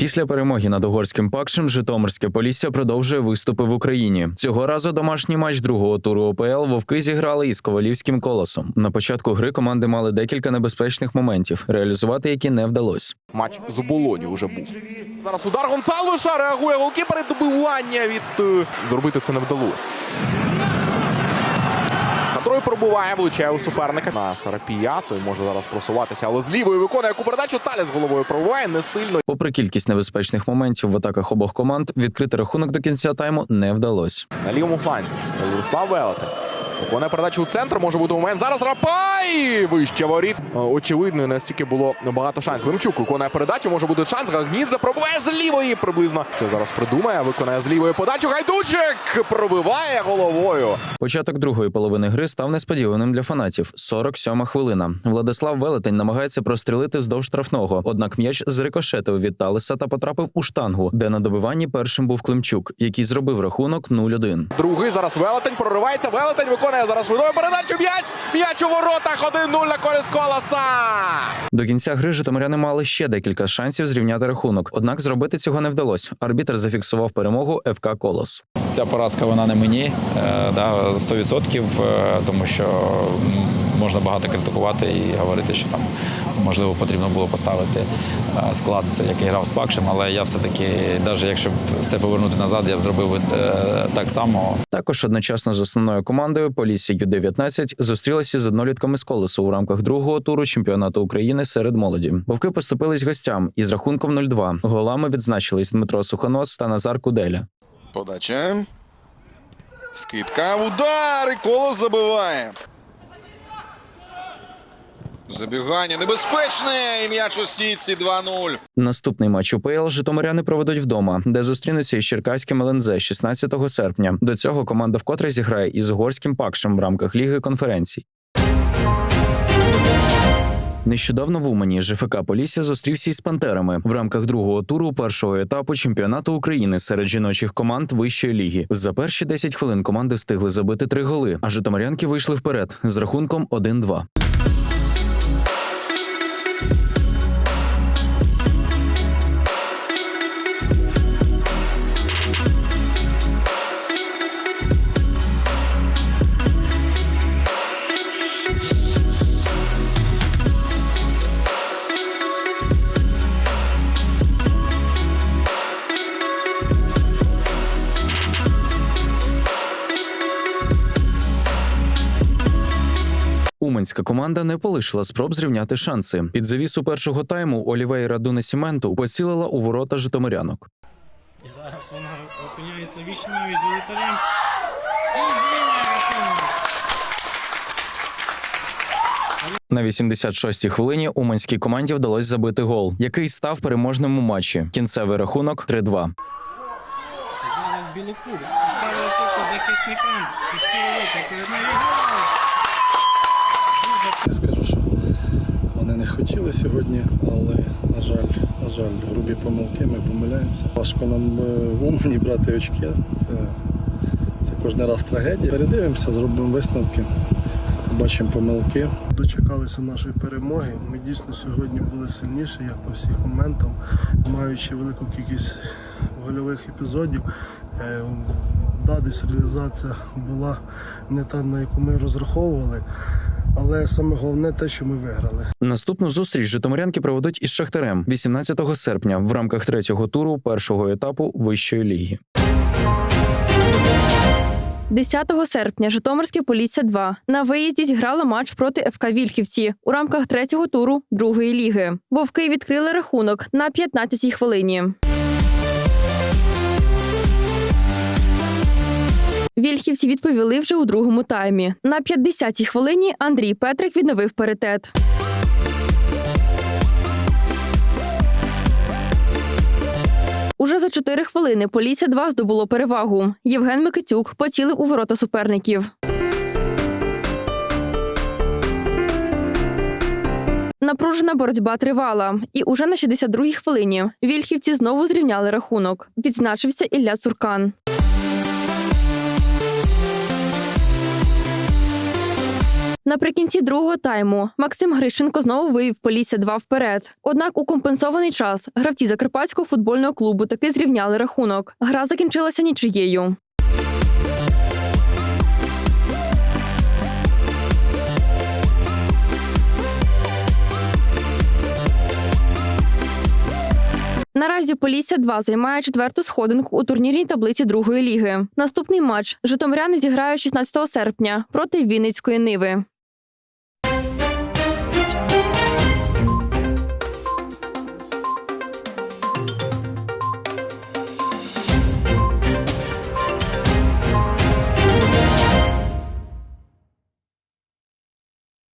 Після перемоги над угорським пакшем Житомирське Полісся продовжує виступи в Україні. Цього разу домашній матч другого туру ОПЛ вовки зіграли із ковалівським колосом. На початку гри команди мали декілька небезпечних моментів, реалізувати які не вдалося. Матч з оболоні вже був. Зараз удар Гонсалвеша реагує голкіпер добивання від е, зробити це не вдалося. Контроль пробуває, влучає у суперника на Сарапія. Той може зараз просуватися, але з лівою виконує яку передачу. Таля з головою пробуває не сильно. Попри кількість небезпечних моментів в атаках обох команд, відкрити рахунок до кінця тайму не вдалося. На лівому фланзі. Владислав Велетин. Виконує передачу у центр. Може бути момент. Зараз Рапай! Вище воріт. Е, Очевидно, настільки було багато шансів. Лемчук виконує передачу. Може бути шанс. Гагнідзе пробиває з лівої приблизно. Що зараз придумає? Виконує з лівої подачу. Гайдучик пробиває головою. Початок другої половини гри став несподіваним для фанатів. 47 хвилина. Владислав Велетень намагається прострілити вздовж штрафного. Однак м'яч зрикошетив від Талеса та потрапив у штангу, де на добиванні першим був Климчук, який зробив рахунок 0-1. Другий зараз Велетень проривається. Велетень виконує зараз швидкою передачу. М'яч. М'яч у воротах. 1-0 на користь колоса. До кінця гри житомиряни мали ще декілька шансів зрівняти рахунок. Однак зробити цього не вдалося. Арбітр зафіксував перемогу ФК Колос. Ця поразка вона не мені, е, да, 100%, е, тому що можна багато критикувати і говорити, що там можливо потрібно було поставити е, склад, який грав з Пакшем, але я все-таки, навіть якщо б все повернути назад, я б зробив би, е, так само. Також одночасно з основною командою Полісся Ю-19 зустрілися з однолітками з колесу у рамках другого туру чемпіонату України серед молоді. Вовки поступились гостям із рахунком 0-2. Голами відзначились Дмитро Сухонос та Назар Куделя. Подача. Скидка. Удар. І колос забиває. Забігання небезпечне. І м'яч у сітці 2-0. Наступний матч УПЛ Житомиряни проведуть вдома, де зустрінуться із Черкаським ЛНЗ 16 серпня. До цього команда вкотре зіграє із угорським пакшем в рамках ліги конференцій. Нещодавно в Умані ЖФК Полісся зустрівся із пантерами в рамках другого туру першого етапу чемпіонату України серед жіночих команд вищої ліги. За перші 10 хвилин команди встигли забити три голи, а житомирянки вийшли вперед з рахунком 1-2. Уманська команда не полишила спроб зрівняти шанси. Під завісу першого тайму Олівейра Дунесіменту поцілила у ворота житомирянок. І зараз вона опиняється вічною з воротарем. І звільняє рахунок. На 86-й хвилині уманській команді вдалося забити гол, який став переможним у матчі. Кінцевий рахунок 3-2. Зараз Білокур ставили захисникам. Я скажу, що вони не хотіли сьогодні, але, на жаль, на жаль, грубі помилки, ми помиляємося. Важко нам е, в Умані брати очки. Це, це кожен раз трагедія. Передивимося, зробимо висновки, побачимо помилки. Дочекалися нашої перемоги. Ми дійсно сьогодні були сильніші, як по всіх моментам, маючи велику кількість гольових епізодів. Е, Да, десь реалізація була не та, на яку ми розраховували. Але саме головне те, що ми виграли. Наступну зустріч житомирянки проведуть із Шахтарем 18 серпня в рамках третього туру першого етапу вищої ліги. 10 серпня Житомирське Полісся 2 на виїзді зіграла матч проти ФК Вільхівці у рамках третього туру другої ліги. Вовки відкрили рахунок на 15-й хвилині. Вільхівці відповіли вже у другому таймі. На 50-й хвилині Андрій Петрик відновив паритет. Уже за 4 хвилини Полісся 2 здобуло перевагу. Євген Микитюк поцілив у ворота суперників. Напружена боротьба тривала, і уже на 62-й хвилині вільхівці знову зрівняли рахунок. Відзначився Ілля Цуркан. Наприкінці другого тайму Максим Грищенко знову вивів Полісся 2 вперед. Однак у компенсований час гравці Закарпатського футбольного клубу таки зрівняли рахунок. Гра закінчилася нічиєю. Наразі Полісся 2 займає четверту сходинку у турнірній таблиці другої ліги. Наступний матч Житомиряни зіграють 16 серпня проти Вінницької Ниви.